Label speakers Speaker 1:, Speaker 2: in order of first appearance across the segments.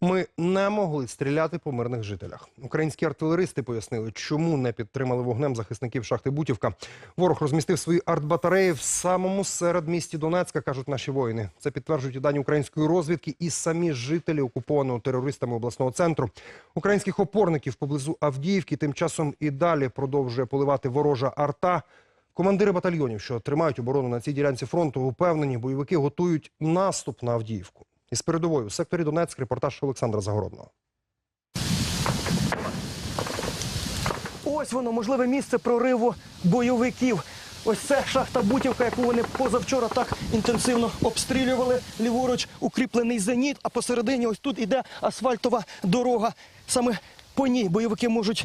Speaker 1: Ми не могли стріляти по мирних жителях. Українські артилеристи пояснили, чому не підтримали вогнем захисників шахти Бутівка. Ворог розмістив свої артбатареї в самому середмісті Донецька, кажуть наші воїни. Це підтверджують і дані української розвідки і самі жителі окупованого терористами обласного центру. Українських опорників поблизу Авдіївки тим часом і далі продовжує поливати ворожа арта. Командири батальйонів, що тримають оборону на цій ділянці фронту, упевнені, бойовики готують наступ на Авдіївку. Із передовою у секторі Донецьк репортаж Олександра Загородного.
Speaker 2: Ось воно можливе місце прориву бойовиків. Ось це шахта Бутівка, яку вони позавчора так інтенсивно обстрілювали. Ліворуч укріплений зеніт, а посередині ось тут іде асфальтова дорога. Саме по ній бойовики можуть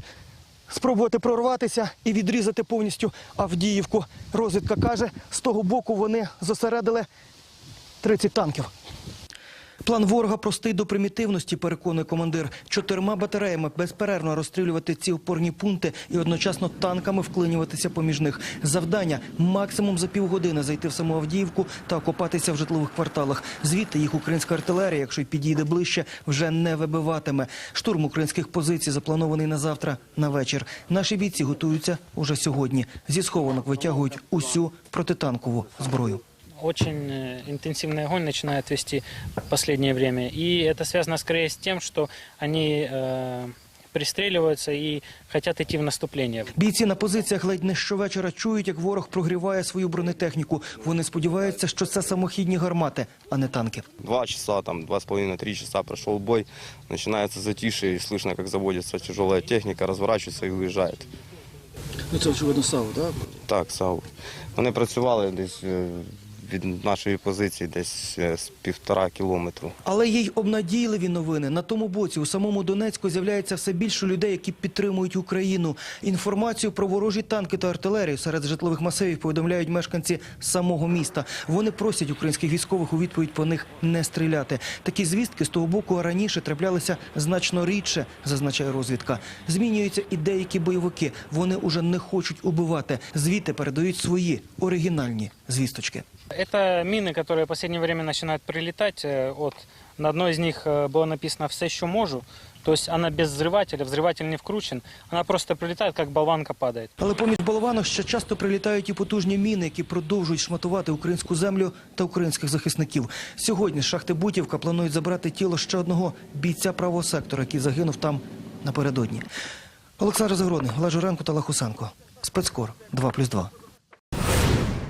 Speaker 2: спробувати прорватися і відрізати повністю Авдіївку. Розвідка каже, з того боку вони зосередили 30 танків. План ворога простий до примітивності, переконує командир. Чотирма батареями безперервно розстрілювати ці опорні пункти і одночасно танками вклинюватися поміж них. Завдання максимум за півгодини зайти в саму Авдіївку та окопатися в житлових кварталах. Звідти їх українська артилерія, якщо й підійде ближче, вже не вибиватиме. Штурм українських позицій запланований на завтра на вечір. Наші бійці готуються уже сьогодні. Зі схованок витягують усю протитанкову зброю
Speaker 3: очень э, интенсивный огонь начинает вести в последнее время. И это связано скорее с тем, что они э, пристреливаются и хотят идти в наступление.
Speaker 2: Бійці на позиціях ледь не щовечора чують, як ворог прогріває свою бронетехніку. Вони сподіваються, що це самохідні гармати, а не танки.
Speaker 4: Два часа, там, два с половиной, три часа прошел бой, начинается затишье, и слышно, как заводится тяжелая техника, разворачивается и уезжает.
Speaker 2: Ну це очевидно САУ, так?
Speaker 4: Так, САУ. Вони працювали десь е, від нашої позиції десь е, з півтора кілометру.
Speaker 2: Але є й обнадійливі новини. На тому боці у самому Донецьку з'являється все більше людей, які підтримують Україну. Інформацію про ворожі танки та артилерію серед житлових масивів повідомляють мешканці самого міста. Вони просять українських військових у відповідь по них не стріляти. Такі звістки з того боку раніше траплялися значно рідше, зазначає розвідка. Змінюються і деякі бойовики. Вони уже не хочуть убивати. Звідти передають свої оригінальні звісточки.
Speaker 3: Это мины, которые в последнее время начинают прилетать. э, От, на одной из них э, было написано «все еще можу». То есть она без взрывателя, взрыватель не вкручен. Она просто прилетает, как болванка падает.
Speaker 2: Але поміж болванок ще часто прилітають і потужні міни, які продовжують шматувати українську землю та українських захисників. Сьогодні з шахти Бутівка планують забрати тіло ще одного бійця правого сектора, який загинув там напередодні. Олександр Загородний, Олег Журенко та Олег Хусенко. Спецкор 2+,2.